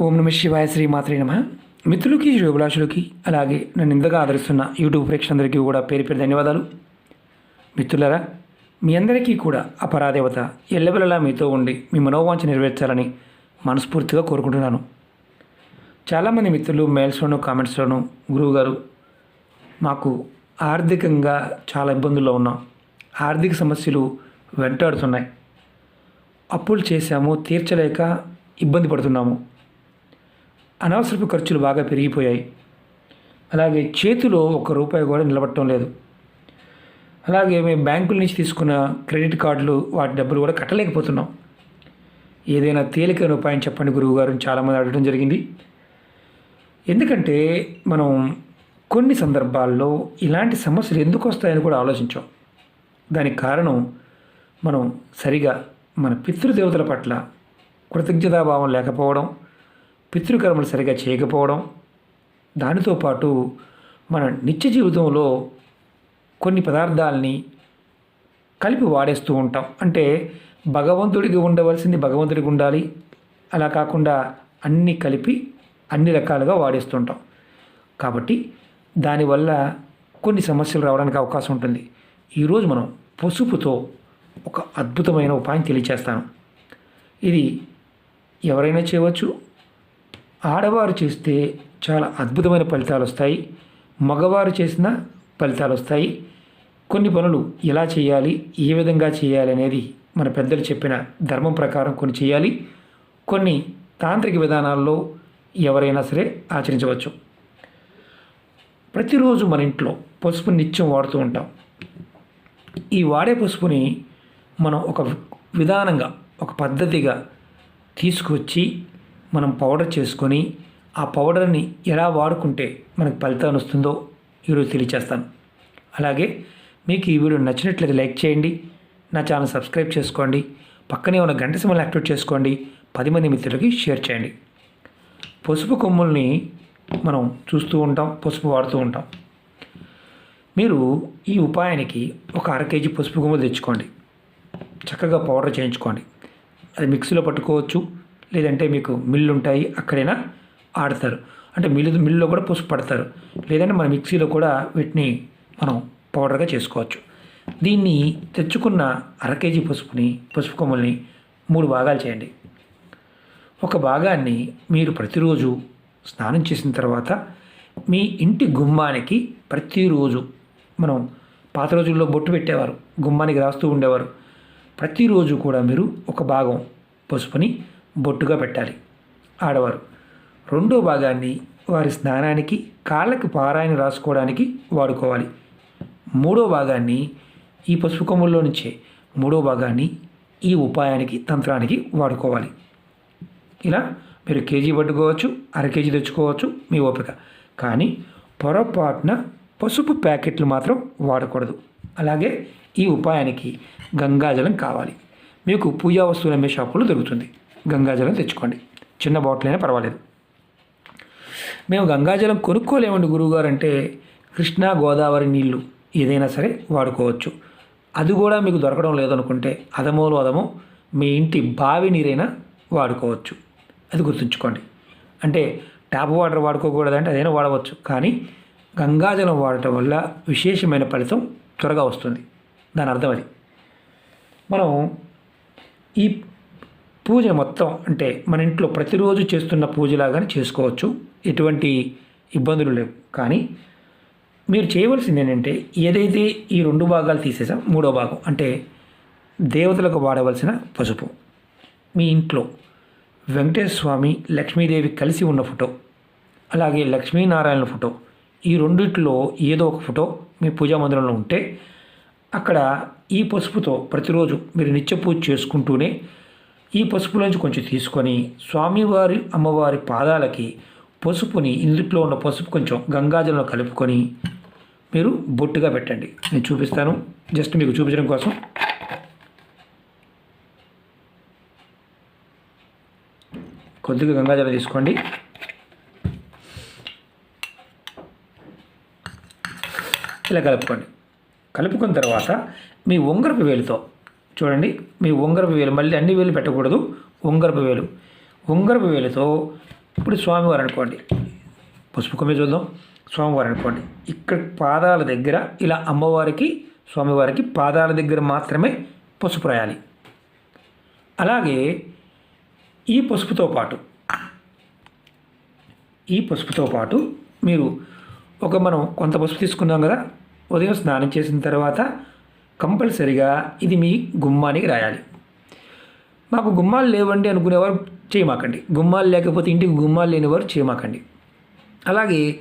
ఓం నమ శివాయ శ్రీ మాత్రే నమ. మిత్రులకి శుభాషులకి అలాగే నన్ను ఇంతగా ఆదరిస్తున్న యూట్యూబ్ ప్రేక్షకులందరికీ కూడా పేరు పేరు ధన్యవాదాలు. మిత్రులరా మీ అందరికీ కూడా అపరాదేవత ఎల్లవెల్లలా మీతో ఉండి మీ మనోవాంఛ నెరవేర్చాలని మనస్ఫూర్తిగా కోరుకుంటున్నాను. చాలామంది మిత్రులు మెయిల్స్లోనూ కామెంట్స్లోనూ గురువుగారు మాకు ఆర్థికంగా చాలా ఇబ్బందుల్లో ఉన్నాం. ఆర్థిక సమస్యలు వెంటాడుతున్నాయి. అప్పులు చేశాము తీర్చలేక ఇబ్బంది పడుతున్నాము. అనవసరపు ఖర్చులు బాగా పెరిగిపోయాయి. అలాగే చేతిలో ఒక రూపాయి కూడా నిలబడటం లేదు. అలాగే మేము బ్యాంకుల నుంచి తీసుకున్న క్రెడిట్ కార్డులు వాటి డబ్బులు కూడా కట్టలేకపోతున్నాం. ఏదైనా తేలికైన ఉపాయం చెప్పండి గురువు గారు చాలామంది అడగడం జరిగింది. ఎందుకంటే మనం కొన్ని సందర్భాల్లో ఇలాంటి సమస్యలు ఎందుకు వస్తాయని కూడా ఆలోచించాం. దానికి కారణం మనం సరిగా మన పితృదేవతల పట్ల కృతజ్ఞతాభావం లేకపోవడం పితృకర్మలు సరిగా చేయకపోవడం దానితో పాటు మన నిత్య జీవితంలో కొన్ని పదార్థాలని కలిపి వాడేస్తూ ఉంటాం. అంటే భగవంతుడికి ఉండవలసింది భగవంతుడికి ఉండాలి. అలా కాకుండా అన్నీ కలిపి అన్ని రకాలుగా వాడేస్తుంటాం కాబట్టి దానివల్ల కొన్ని సమస్యలు రావడానికి అవకాశం ఉంటుంది. ఈరోజు మనం పసుపుతో ఒక అద్భుతమైన ఉపాయం తెలియచేస్తాను. ఇది ఎవరైనా చేయవచ్చు ఆడవారు చేస్తే చాలా అద్భుతమైన ఫలితాలు వస్తాయి. మగవారు చేసిన ఫలితాలు వస్తాయి. కొన్ని పనులు ఎలా చేయాలి? ఏ విధంగా చేయాలి అనేది మన పెద్దలు చెప్పిన ధర్మం ప్రకారం కొన్ని చేయాలి. కొన్ని తాంత్రిక విధానాల్లో ఎవరైనా సరే ఆచరించవచ్చు. ప్రతిరోజు మన ఇంట్లో పసుపు నిత్యం వాడుతూ ఉంటాం. ఈ వాడే పసుపుని మనం ఒక విధానంగా ఒక పద్ధతిగా తీసుకొచ్చి మనం పౌడర్ చేసుకొని ఆ పౌడర్ని ఎలా వాడుకుంటే మనకు ఫలితం వస్తుందో ఈరోజు తెలియచేస్తాను. అలాగే మీకు ఈ వీడియో నచ్చినట్లయితే లైక్ చేయండి నా ఛానల్ సబ్స్క్రైబ్ చేసుకోండి పక్కనే ఉన్న గంట సింబల్ యాక్టివేట్ చేసుకోండి పది మంది మిత్రులకి షేర్ చేయండి. పసుపు కొమ్ముల్ని మనం చూస్తూ ఉంటాం పసుపు వాడుతూ ఉంటాం. మీరు ఈ ఉపాయానికి ఒక అర కేజీ పసుపు కొమ్ములు తెచ్చుకోండి. చక్కగా పౌడర్ చేయించుకోండి. అది మిక్సీలో పట్టుకోవచ్చు లేదంటే మీకు మిల్లు ఉంటాయి అక్కడైనా ఆడతారు. అంటే మిల్లు మిల్లులో కూడా పసుపు పడతారు. లేదంటే మన మిక్సీలో కూడా వీటిని మనం పౌడర్గా చేసుకోవచ్చు. దీన్ని తెచ్చుకున్న అర కేజీ పసుపుని పసుపు కొమ్మల్ని మూడు భాగాలు చేయండి. ఒక భాగాన్ని మీరు ప్రతిరోజు స్నానం చేసిన తర్వాత మీ ఇంటి గుమ్మానికి ప్రతిరోజు మనం పాత రోజుల్లో బొట్టు పెట్టేవారు గుమ్మానికి రాస్తూ ఉండేవారు. ప్రతిరోజు కూడా మీరు ఒక భాగం పసుపుని బొట్టుగా పెట్టాలి. ఆడవారు. రెండో భాగాన్ని వారి స్నానానికి కాళ్ళకి పారాయణ రాసుకోవడానికి వాడుకోవాలి. మూడో భాగాన్ని ఈ పసుపు కొమ్ముల్లో నుంచే మూడో భాగాన్ని ఈ ఉపాయానికి తంత్రానికి వాడుకోవాలి. ఇలా మీరు కేజీ పట్టుకోవచ్చు అర కేజీ తెచ్చుకోవచ్చు మీ ఓపిక. కానీ పొరపాటున పసుపు ప్యాకెట్లు మాత్రం వాడకూడదు. అలాగే ఈ ఉపాయానికి గంగాజలం కావాలి. మీకు పూజా వస్తువులు అమ్మే షాపులో దొరుకుతుంది. గంగాజలం తెచ్చుకోండి. చిన్న బాటిల్ అయినా పర్వాలేదు. మేము గంగాజలం కొనుక్కోలేమండి గురువుగారు అంటే కృష్ణా గోదావరి నీళ్ళు ఏదైనా సరే వాడుకోవచ్చు. అది కూడా మీకు దొరకడం లేదనుకుంటే అదమోలు అదమో మీ ఇంటి బావి నీరైనా వాడుకోవచ్చు. అది గుర్తుంచుకోండి. అంటే ట్యాప్ వాటర్ వాడుకోకూడదంటే అదైనా వాడవచ్చు. కానీ గంగాజలం వాడటం వల్ల విశేషమైన ఫలితం త్వరగా వస్తుంది. దాని అర్థం అది. మనం ఈ పూజ మొత్తం అంటే మన ఇంట్లో ప్రతిరోజు చేస్తున్న పూజలాగానే చేసుకోవచ్చు. ఎటువంటి ఇబ్బందులు లేవు. కానీ మీరు చేయవలసింది ఏంటంటే ఏదైతే ఈ రెండు భాగాలు తీసేసాం మూడో భాగం అంటే దేవతలకు వాడవలసిన పసుపు. మీ ఇంట్లో వెంకటేశ్వర స్వామి లక్ష్మీదేవి కలిసి ఉన్న ఫోటో అలాగే లక్ష్మీనారాయణ ఫోటో ఈ రెండిట్లో ఏదో ఒక ఫోటో మీ పూజా మందిరంలో ఉంటే అక్కడ ఈ పసుపుతో ప్రతిరోజు మీరు నిత్య పూజ చేసుకుంటూనే ఈ పసుపులోంచి కొంచెం తీసుకొని స్వామివారి అమ్మవారి పాదాలకి పసుపుని ఇందుట్లో ఉన్న పసుపు కొంచెం గంగాజలంలో కలుపుకొని మీరు బొట్టుగా పెట్టండి. నేను చూపిస్తాను. జస్ట్ మీకు చూపించడం కోసం. కొద్దిగా గంగాజలం తీసుకోండి. ఇలా కలుపుకోండి. కలుపుకున్న తర్వాత మీ ఉంగరపు వేలుతో చూడండి మీ ఉంగరపు వేలు మళ్ళీ అన్ని వేలు పెట్టకూడదు ఉంగరపు వేలు. ఉంగరపు వేలుతో ఇప్పుడు స్వామివారు అనుకోండి పసుపు కొమ్మి చూద్దాం స్వామివారు అనుకోండి ఇక్కడ పాదాల దగ్గర ఇలా అమ్మవారికి స్వామివారికి పాదాల దగ్గర మాత్రమే పసుపు రాయాలి. అలాగే ఈ పసుపుతో పాటు ఈ పసుపుతో పాటు మీరు ఒక మనం కొంత పసుపు తీసుకున్నాం కదా ఉదయం స్నానం చేసిన తర్వాత కంపల్సరిగా ఇది మీ గుమ్మానికి రాయాలి. మాకు గుమ్మాలు లేవండి అనుకునేవారు చేయమాకండి. గుమ్మాలు లేకపోతే ఇంటికి గుమ్మాలు లేనివారు చేయమాకండి. అలాగే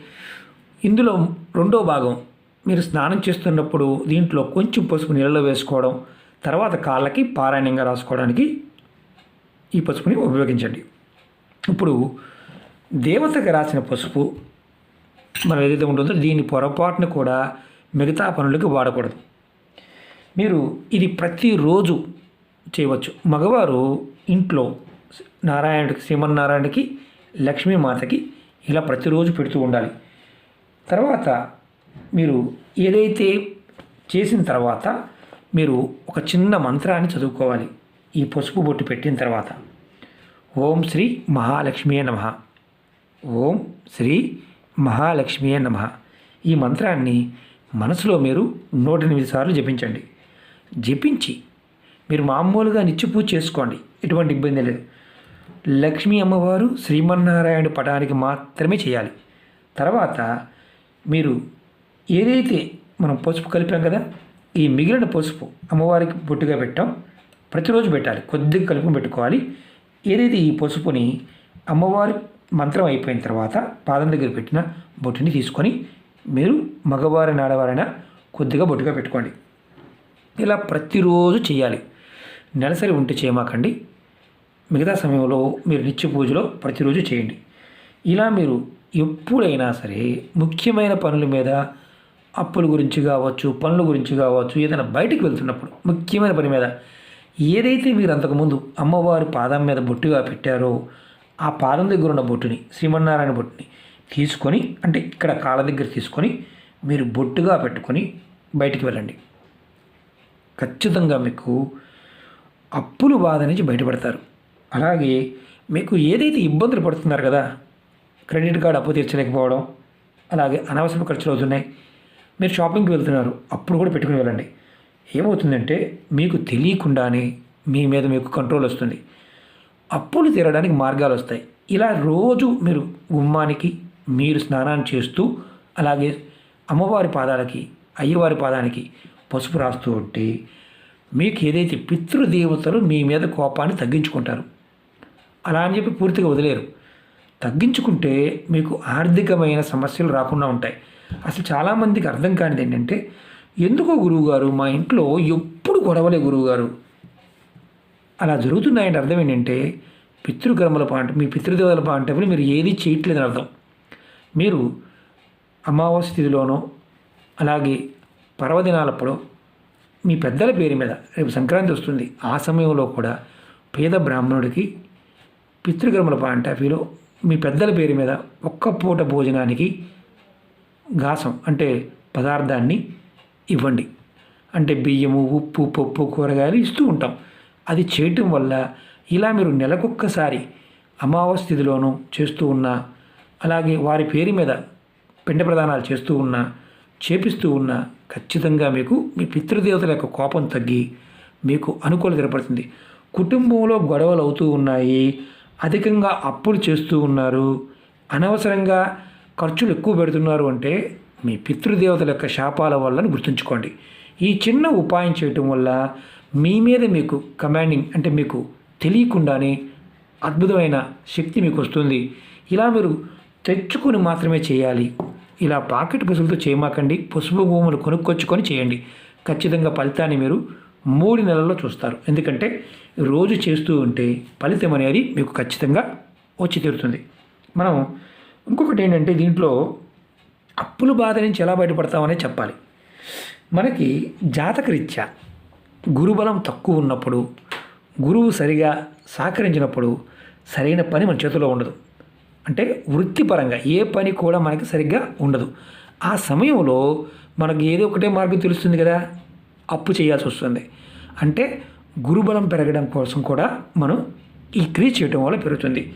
ఇందులో రెండో భాగం మీరు స్నానం చేస్తున్నప్పుడు దీంట్లో కొంచెం పసుపు నీళ్ళలో వేసుకోవడం తర్వాత కాళ్ళకి పారాయణంగా రాసుకోవడానికి ఈ పసుపుని ఉపయోగించండి. ఇప్పుడు దేవతకి రాసిన పసుపు మనం ఏదైతే ఉంటుందో దీని పొరపాటును కూడా మిగతా పనులకి వాడకూడదు. మీరు ఇది ప్రతిరోజు చేయవచ్చు. మగవారు ఇంట్లో నారాయణుడికి శ్రీమన్నారాయణకి లక్ష్మీమాతకి ఇలా ప్రతిరోజు పెడుతూ ఉండాలి. తర్వాత మీరు ఏదైతే చేసిన తర్వాత మీరు ఒక చిన్న మంత్రాన్ని చదువుకోవాలి. ఈ పసుపు బొట్టు పెట్టిన తర్వాత. ఓం శ్రీ మహాలక్ష్మియే నమ. ఓం శ్రీ మహాలక్ష్మియే నమ. ఈ మంత్రాన్ని మనసులో మీరు నూట ఎనిమిది సార్లు జపించండి. జపించి మీరు మామూలుగా నిత్యపూజ చేసుకోండి. ఎటువంటి ఇబ్బంది లేదు. లక్ష్మీ అమ్మవారు శ్రీమన్నారాయణ పటానికి మాత్రమే చేయాలి. తర్వాత మీరు ఏదైతే మనం పసుపు కలిపాం కదా ఈ మిగిలిన పసుపు అమ్మవారికి బొట్టుగా పెట్టాం. ప్రతిరోజు పెట్టాలి. కొద్దిగా కలుపు పెట్టుకోవాలి. ఏదైతే ఈ పసుపుని అమ్మవారి మంత్రం అయిపోయిన తర్వాత పాదం దగ్గర పెట్టిన బొట్టుని తీసుకొని మీరు మగవారి ఆడవారైనా కొద్దిగా బొట్టుగా పెట్టుకోండి. ఇలా ప్రతిరోజు చేయాలి. నెలసరి ఉంటే చేయమాకండి. మిగతా సమయంలో మీరు నిత్య పూజలో ప్రతిరోజు చేయండి. ఇలా మీరు ఎప్పుడైనా సరే ముఖ్యమైన పనుల మీద అప్పుల గురించి కావచ్చు పనుల గురించి కావచ్చు ఏదైనా బయటికి వెళ్తున్నప్పుడు ముఖ్యమైన పని మీద ఏదైతే మీరు అంతకుముందు అమ్మవారి పాదం మీద బొట్టుగా పెట్టారో ఆ పాదం దగ్గర ఉన్న బొట్టుని శ్రీమన్నారాయణ బొట్టుని తీసుకొని అంటే ఇక్కడ కాళ్ళ దగ్గర తీసుకొని మీరు బొట్టుగా పెట్టుకొని బయటికి వెళ్ళండి. ఖచ్చితంగా మీకు అప్పులు బాధ నుంచి బయటపడతారు. అలాగే మీకు ఏదైతే ఇబ్బందులు పడుతున్నారు కదా క్రెడిట్ కార్డు అప్పు తీర్చలేకపోవడం అలాగే అనవసర ఖర్చులు అవుతున్నాయి మీరు షాపింగ్కి వెళ్తున్నారు అప్పుడు కూడా పెట్టుకుని వెళ్ళండి. ఏమవుతుందంటే మీకు తెలియకుండానే మీ మీద మీకు కంట్రోల్ వస్తుంది. అప్పులు తీరడానికి మార్గాలు వస్తాయి. ఇలా రోజు మీరు గుమ్మానికి మీరు స్నానాన్ని చేస్తూ అలాగే అమ్మవారి పాదాలకి అయ్యవారి పాదానికి పసుపు రాస్తూ ఉంటే మీకు ఏదైతే పితృదేవతలు మీ మీద కోపాన్ని తగ్గించుకుంటారు. అలా అని చెప్పి పూర్తిగా వదిలేరు. తగ్గించుకుంటే మీకు ఆర్థికమైన సమస్యలు రాకుండా ఉంటాయి. అసలు చాలామందికి అర్థం కానిది ఏంటంటే ఎందుకో గురువుగారు మా ఇంట్లో ఎప్పుడు గొడవలే గురువుగారు. అలా జరుగుతున్నాయంటే అర్థం ఏంటంటే పితృకర్మల పాంట మీ పితృదేవతల పాంటప్పుడు మీరు ఏది చేయట్లేదని అర్థం. మీరు అమావాస్య తిథిలోనో అలాగే పర్వదినాలప్పుడు మీ పెద్దల పేరు మీద రేపు సంక్రాంతి వస్తుంది. ఆ సమయంలో కూడా పేద బ్రాహ్మణుడికి పితృకర్మల పాంటాఫీలో మీ పెద్దల పేరు మీద ఒక్క పూట భోజనానికి గాసం అంటే పదార్థాన్ని ఇవ్వండి. అంటే బియ్యము ఉప్పు పప్పు కూరగాయలు ఇస్తూ ఉంటాం. అది చేయటం వల్ల ఇలా మీరు నెలకొక్కసారి అమావాస్య స్థితిలోనూ చేస్తూ ఉన్నా అలాగే వారి పేరు మీద పిండ ప్రదానాలు చేస్తూ ఉన్నా చేపిస్తూ ఉన్నా ఖచ్చితంగా మీకు మీ పితృదేవతల యొక్క కోపం తగ్గి మీకు అనుకూలత ఏర్పడుతుంది. కుటుంబంలో గొడవలు అవుతూ ఉన్నాయి అధికంగా అప్పులు చేస్తూ ఉన్నారు అనవసరంగా ఖర్చులు ఎక్కువ పెడుతున్నారు అంటే మీ పితృదేవతల యొక్క శాపాల వల్లని గుర్తుంచుకోండి. ఈ చిన్న ఉపాయం చేయటం వల్ల మీ మీద మీకు కమాండింగ్ అంటే మీకు తెలియకుండానే అద్భుతమైన శక్తి మీకు వస్తుంది. ఇలా మీరు తెచ్చుకొని మాత్రమే చేయాలి. ఇలా పాకెట్ పసుపులతో చేయమాకండి. పసుపు భూములు కొనుక్కొచ్చుకొని చేయండి. ఖచ్చితంగా ఫలితాన్ని మీరు మూడు నెలల్లో చూస్తారు. ఎందుకంటే రోజు చేస్తూ ఉంటే ఫలితం అనేది మీకు ఖచ్చితంగా వచ్చి తీరుతుంది. మనం ఇంకొకటి ఏంటంటే దీంట్లో అప్పుల బాధ నుంచి ఎలా బయటపడతామనే చెప్పాలి. మనకి జాతకరీత్యా గురుబలం తక్కువ ఉన్నప్పుడు గురువు సరిగా సహకరించినప్పుడు సరైన పని మన చేతిలో ఉండదు. అంటే వృత్తిపరంగా ఏ పని కూడా మనకి సరిగ్గా ఉండదు. ఆ సమయంలో మనకి ఏదో ఒకటే మార్గం తెలుస్తుంది కదా అప్పు చేయాల్సి వస్తుంది. అంటే గురుబలం పెరగడం కోసం కూడా మనం ఈ క్రియ చేయటం వల్ల పెరుగుతుంది.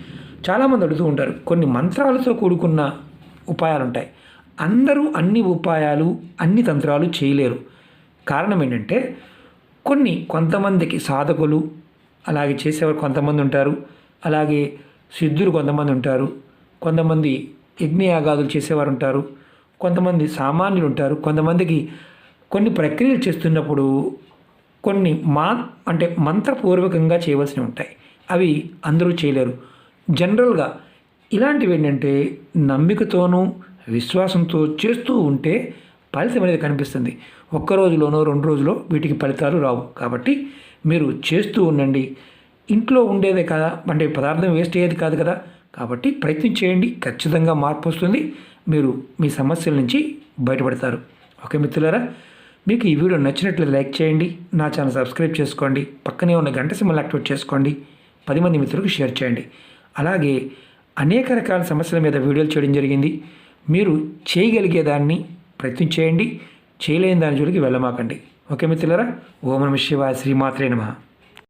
చాలామంది అడుగుతూ ఉంటారు కొన్ని మంత్రాలతో కూడుకున్న ఉపాయాలు ఉంటాయి అందరూ అన్ని ఉపాయాలు అన్ని తంత్రాలు చేయలేరు. కారణం ఏంటంటే కొన్ని కొంతమందికి సాధకులు అలాగే చేసేవారు కొంతమంది ఉంటారు. అలాగే సిద్ధులు కొంతమంది ఉంటారు. కొంతమంది యజ్ఞయాగాదులు చేసేవారు ఉంటారు కొంతమంది సామాన్యులు ఉంటారు కొంతమందికి కొన్ని ప్రక్రియలు చేస్తున్నప్పుడు కొన్ని మా అంటే మంత్రపూర్వకంగా చేయవలసినవి ఉంటాయి. అవి అందరూ చేయలేరు. జనరల్గా ఇలాంటివి ఏంటంటే నమ్మికతోనూ విశ్వాసంతో చేస్తూ ఉంటే ఫలితం అనేది కనిపిస్తుంది. ఒక్క రోజులోనో రెండు రోజులో వీటికి ఫలితాలు రావు. కాబట్టి మీరు చేస్తూ ఉండండి. ఇంట్లో ఉండేదే కదా అంటే పదార్థం వేస్ట్ అయ్యేది కాదు కదా. కాబట్టి ప్రయత్నం చేయండి ఖచ్చితంగా మార్పు వస్తుంది. మీరు మీ సమస్యల నుంచి బయటపడతారు. ఓకే మిత్రులారా మీకు ఈ వీడియో నచ్చినట్లయితే లైక్ చేయండి నా ఛానల్ సబ్స్క్రైబ్ చేసుకోండి పక్కనే ఉన్న గంట సింబల్ యాక్టివేట్ చేసుకోండి పది మంది మిత్రులకు షేర్ చేయండి. అలాగే అనేక రకాల సమస్యల మీద వీడియోలు చేయడం జరిగింది. మీరు చేయగలిగే దాన్ని ప్రయత్నం చేయండి చేయలేని దాని జోలికి వెళ్ళమాకండి. ఓకే మిత్రులారా ఓం నమ శివ శ్రీమాత్రే నమ.